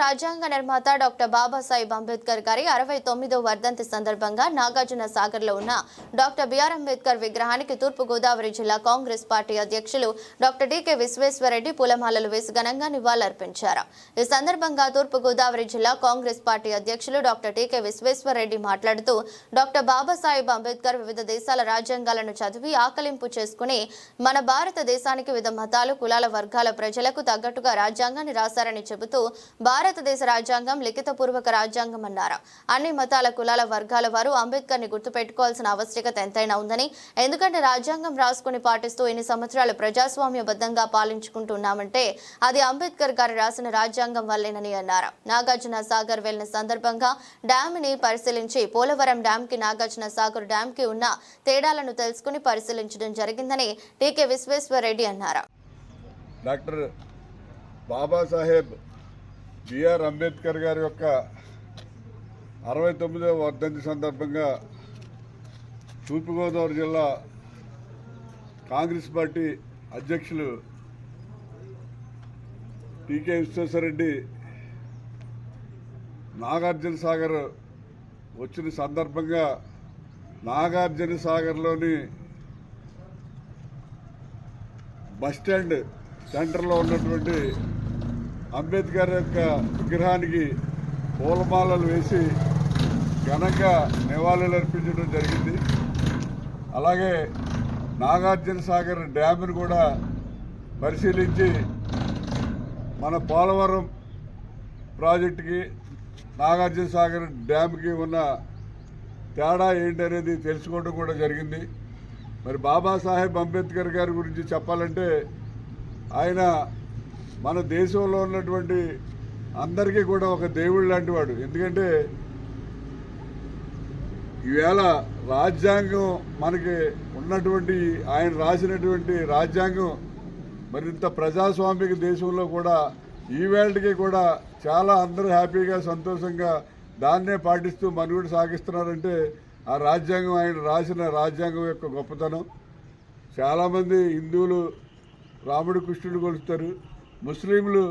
రాజ్యాంగ నిర్మాత డాక్టర్ బాబాసాహెబ్ అంబేద్కర్ గారి అరవై తొమ్మిదో వర్ధంతి సందర్భంగా నాగార్జున సాగర్లో ఉన్న డాక్టర్ బిఆర్ అంబేద్కర్ విగ్రహానికి తూర్పుగోదావరి జిల్లా కాంగ్రెస్ పార్టీ అధ్యక్షులు డాక్టర్ డికే విశ్వేశ్వరరెడ్డి పూలమాలలు వేసి ఘనంగా నివాళులర్పించారు. ఈ సందర్భంగా తూర్పుగోదావరి జిల్లా కాంగ్రెస్ పార్టీ అధ్యక్షులు డాక్టర్ టీకే విశ్వేశ్వరరెడ్డి మాట్లాడుతూ డాక్టర్ బాబాసాహెబ్ అంబేద్కర్ వివిధ దేశాల రాజ్యాంగాలను చదివి ఆకలింపు చేసుకుని మన భారతదేశానికి వివిధ మతాలు కులాల వర్గాల ప్రజలకు తగ్గట్టుగా రాజ్యాంగాన్ని రాశారని చెబుతూ భారత భారతదేశ రాజ్యాంగం లిఖితపూర్వక రాజ్యాంగం అన్నారు. అన్ని మతాల కులాల వర్గాల వారు అంబేద్కర్ని గుర్తుపెట్టుకోవాల్సిన ఆవశ్యకత ఎంతైనా ఉందని ఎందుకంటే రాజ్యాంగం రాసుకుని పాటిస్తూ ఎన్ని సంవత్సరాలు ప్రజాస్వామ్యబద్ధంగా పాలించుకుంటున్నామంటే అది అంబేద్కర్ గారు రాసిన రాజ్యాంగం వల్లేనని అన్నారు. నాగార్జున సాగర్ వెళ్ళిన సందర్భంగా డ్యామ్ని పరిశీలించి పోలవరం డ్యామ్కి నాగార్జున సాగర్ డ్యామ్కి ఉన్న తేడాలను తెలుసుకుని పరిశీలించడం జరిగిందని టీకే విశ్వేశ్వరరెడ్డి అన్నారు. డాక్టర్ బాబాసాహెబ్ బిఆర్ అంబేద్కర్ గారి యొక్క అరవై తొమ్మిదవ వర్ధంతి సందర్భంగా తూర్పుగోదావరి జిల్లా కాంగ్రెస్ పార్టీ అధ్యక్షులు టీకే విశ్వేశ్వరరెడ్డి నాగార్జున సాగర్ వచ్చిన సందర్భంగా నాగార్జున సాగర్లోని బస్టాండ్ సెంటర్లో ఉన్నటువంటి అంబేద్కర్ యొక్క విగ్రహానికి పూలమాలలు వేసి ఘనంగా నివాళులు అర్పించడం జరిగింది. అలాగే నాగార్జున సాగర్ డ్యామ్ను కూడా పరిశీలించి మన పోలవరం ప్రాజెక్టుకి నాగార్జున సాగర్ డ్యామ్కి ఉన్న తేడా ఏంటి అనేది తెలుసుకోవడం కూడా జరిగింది. మరి బాబాసాహెబ్ అంబేద్కర్ గారి గురించి చెప్పాలంటే ఆయన మన దేశంలో ఉన్నటువంటి అందరికీ కూడా ఒక దేవుడు లాంటి వాడు. ఎందుకంటే ఈవేళ రాజ్యాంగం మనకి ఉన్నటువంటి ఆయన రాసినటువంటి రాజ్యాంగం మరింత ప్రజాస్వామిక దేశంలో కూడా ఈవేళకి కూడా చాలా అందరూ హ్యాపీగా సంతోషంగా దాన్నే పాటిస్తూ మనుగడ సాగిస్తున్నారంటే ఆ రాజ్యాంగం ఆయన రాసిన రాజ్యాంగం యొక్క గొప్పతనం. చాలామంది హిందువులు రాముడు కృష్ణుడు కొలుస్తారు. ముస్లింలు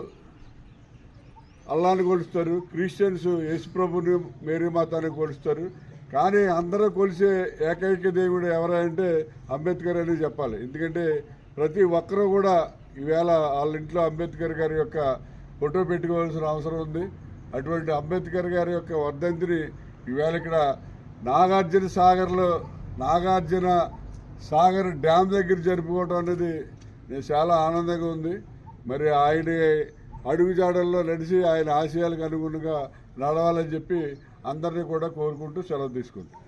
అల్లాని కొలుస్తారు క్రిస్టియన్స్ యేసుప్రభుని మేరీ మాతాని కొలుస్తారు. కానీ అందరూ కొలిసే ఏకైక దేవుడు ఎవరంటే అంబేద్కర్ అని చెప్పాలి. ఎందుకంటే ప్రతి ఒక్కరూ కూడా ఈవేళ వాళ్ళ ఇంట్లో అంబేద్కర్ గారి యొక్క ఫోటో పెట్టుకోవాల్సిన అవసరం ఉంది. అటువంటి అంబేద్కర్ గారి యొక్క వర్ధంతిని ఈవేళ ఇక్కడ నాగార్జున సాగర్లో నాగార్జున సాగర్ డ్యామ్ దగ్గర జరుపుకోవటం అనేది నేను చాలా ఆనందంగా ఉంది. మరి ఆయన అడుగుజాడల్లో నడిచి ఆయన ఆశయాలకు అనుగుణంగా నడవాలని చెప్పి అందరినీ కూడా కోరుకుంటూ సెలవు తీసుకుంటాం